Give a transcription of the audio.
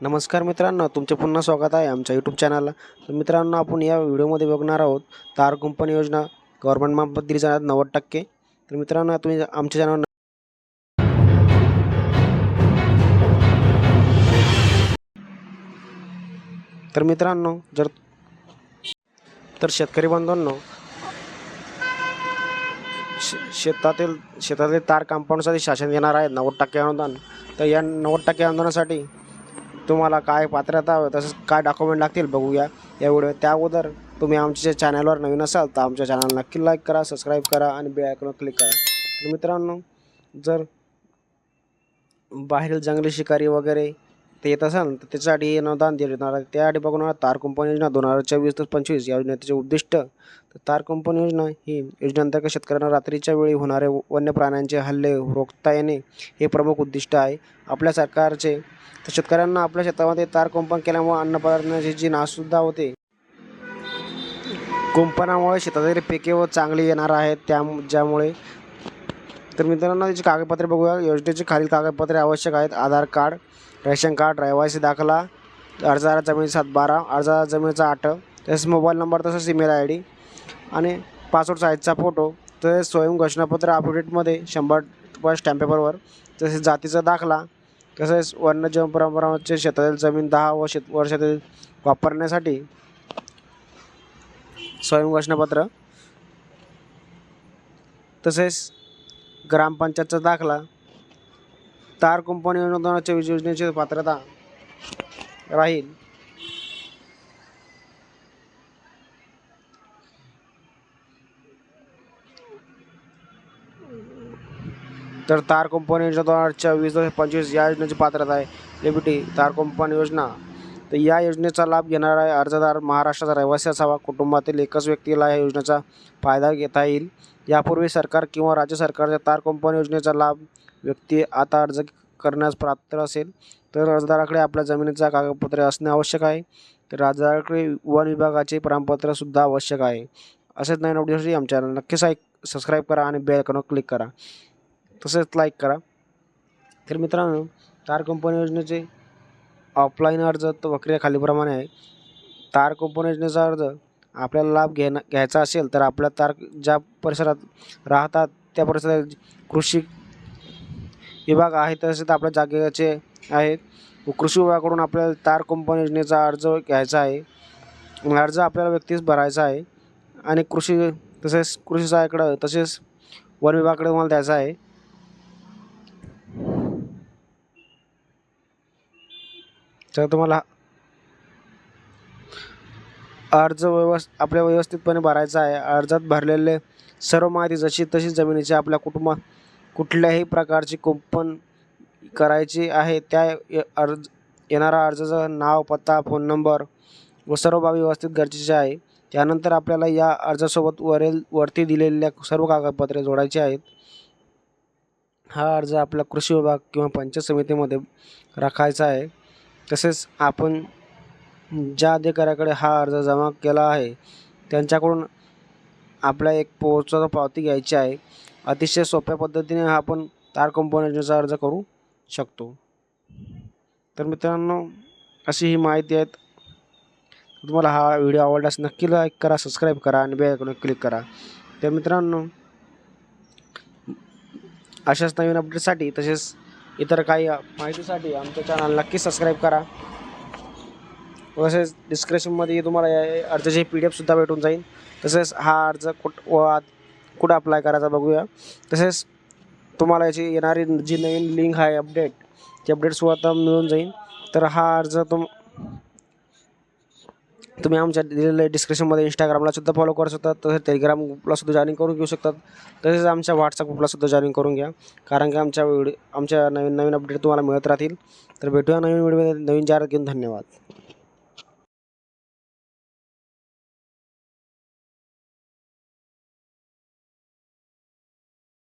नमस्कार मित्रांनो तुमचे पुन्हा स्वागत आहे आमच्या यूट्यूब चॅनलला तर मित्रांनो आपण या व्हिडिओमध्ये बघणार आहोत तार कुंपण योजना गव्हर्नमेंटमार्फत दिली जाणार नव्वद टक्के. तर मित्रांनो तुम्ही आमच्या चॅनल तर मित्रांनो जर तर शेतकरी बांधवांनो शे शेतातील शेतातील तार कंपाऊंडसाठी शासन देणार आहे नव्वद टक्के अनुदान. तर या नव्वद टक्के अनुदानासाठी तुम्हाला काय पात्रता तसंच काय डॉक्युमेंट लागतील बघूया. या व्हिडिओ त्या अगोदर तुम्ही आमच्या चॅनलवर नवीन असाल तर आमच्या चॅनल नक्की लाईक करा सबस्क्राईब करा आणि बेल आयकॉनवर क्लिक करा. तर मित्रांनो जर बाहेरील जंगली शिकारी वगैरे ते येत असाल तर त्याच्यासाठी अनुदान देणार जाणार त्यासाठी बघून तार कुंपण योजना दोन हजार चोवीस ते पंचवीस या योजनेचे उद्दिष्ट. तर तार कुंपण योजना ही योजनेअंतर्गत शेतकऱ्यांना रात्रीच्या वेळी होणारे वन्य प्राण्यांचे हल्ले रोखता येणे हे प्रमुख उद्दिष्ट आहे. आपल्या सरकारचे तर शेतकऱ्यांना आपल्या शेतामध्ये तार कुंपण केल्यामुळे अन्नपदार्थांची जी नाससुद्धा होते कुंपणामुळे शेतातील पिके व चांगली येणार आहेत. त्या ज्यामुळे तर मित्रांनो त्याची कागदपत्रे बघूया. योजनेची खालील कागदपत्रे आवश्यक आहेत. आधार कार्ड रेशन कार्ड रहिवासी दाखला अर्जदार जमिनी सात बारा अर्जदार जमिनीचा आठ तसेच मोबाईल नंबर तसंच ईमेल आय डी आणि पासपोर्ट साईजचा फोटो तसेच स्वयं घोषणापत्र अपडेटमध्ये शंभर रुपये स्टॅम्प पेपरवर तसेच जातीचा दाखला तसेच वन्यजीव परंपराचे शेतातील जमीन दहा व शेत वर्षातील वापरण्यासाठी स्वयं घोषणापत्र तसेच ग्रामपंचायतचा दाखला. तार कुंपणी अनुदानाच्या योजनेची पात्रता राहील. तर तार कंपनी योजना दोन हजार चोवीस पंचवीस या योजनेची पात्रता आहे. लिबिटी तार कंपनी योजना. तर या योजनेचा लाभ घेणारा अर्जदार महाराष्ट्राचा रहिवासी असावा. कुटुंबातील एकच व्यक्तीला या योजनेचा फायदा घेता येईल. यापूर्वी सरकार किंवा राज्य सरकारच्या तार कंपनी योजनेचा लाभ व्यक्ती आता अर्ज करण्यास पात्र असेल तर अर्जदाराकडे आपल्या जमिनीचा कागदपत्रे असणे आवश्यक आहे. तर अर्जदाराकडे वन विभागाचे प्रमाणपत्रसुद्धा आवश्यक आहे. असेच नवीन अपडेटसाठी आमच्या चॅनल नक्कीच ऐक सबस्क्राईब करा आणि बेल आयकॉनवर क्लिक करा. तसेच लाईक करा. तर मित्रांनो तार कंपनी योजनेचे ऑफलाईन अर्ज तर प्रक्रिया खालीप्रमाणे आहे. तार कुंपण योजनेचा अर्ज आपल्याला लाभ घेणं घ्यायचा असेल तर आपल्या तार ज्या परिसरात राहतात त्या परिसरात कृषी विभाग आहे तसेच आपल्या जागेचे आहेत. व कृषी विभागाकडून आपल्याला तार कंपनी योजनेचा अर्ज घ्यायचा आहे. अर्ज आपल्याला व्यक्तीच भरायचा आहे. आणि कृषी तसेच कृषी सहाय्याकडं तसेच वन विभागाकडे मला द्यायचा आहे. तर तुम्हाला अर्ज व्यवस् आपल्या व्यवस्थितपणे भरायचा आहे. अर्जात भरलेले सर्व माहिती जशी तशी जमिनीची आपल्या कुटुंबा कुठल्याही प्रकारची कुंपण करायची आहे त्या य- अर्ज येणारा अर्जाचं नाव पत्ता फोन नंबर व सर्व बाबी व्यवस्थित गरजेचे आहे. त्यानंतर आपल्याला या अर्जासोबत वरील वरती दिलेल्या सर्व कागदपत्रे जोडायची आहेत. हा अर्ज आपला कृषी विभाग किंवा पंचायत समितीमध्ये राखायचा आहे. तसेच आपण ज्या अधिकाऱ्याकडे हा अर्ज जमा केला आहे त्यांच्याकडून आपल्या एक पोहोचाचा पावती घ्यायची आहे. अतिशय सोप्या पद्धतीने हा आपण तार कंपनी योजनेचा अर्ज करू शकतो. तर मित्रांनो अशी ही माहिती आहेत. तुम्हाला हा व्हिडिओ आवडल्यास नक्की लाईक करा सबस्क्राईब करा आणि बेल क्लिक करा. तर मित्रांनो अशाच नवीन अपडेटसाठी तसेच इतर काही माहितीसाठी आमच्या चॅनल नक्की सबस्क्राईब करा. तसेच डिस्क्रिप्शनमध्ये तुम्हाला या अर्जाची पी डी एफसुद्धा भेटून जाईल. तसेच हा अर्ज कुठ व कुठं अप्लाय करायचा बघूया. तसेच तुम्हाला याची येणारी जी नवीन लिंक आहे अपडेट ती अपडेटसुद्धा मिळून जाईल. तर हा अर्ज तुम तुम्ही आमच्या दिलेल्या डिस्क्रिप्शनमध्ये इंस्टाग्रामला सुद्धा फॉलो करू शकता तसेच टेलिग्राम ग्रुपला सुद्धा जॉईन करून घेऊ शकतात तसेच आमच्या व्हॉट्सअप ग्रुपला सुद्धा जॉईन करून घ्या कारण की आमच्या व्हिडिओ आमच्या नवीन नवीन अपडेट तुम्हाला मिळत राहतील. तर भेटूया नवीन व्हिडिओमध्ये नवीन जाहिरात घेऊन धन्यवाद.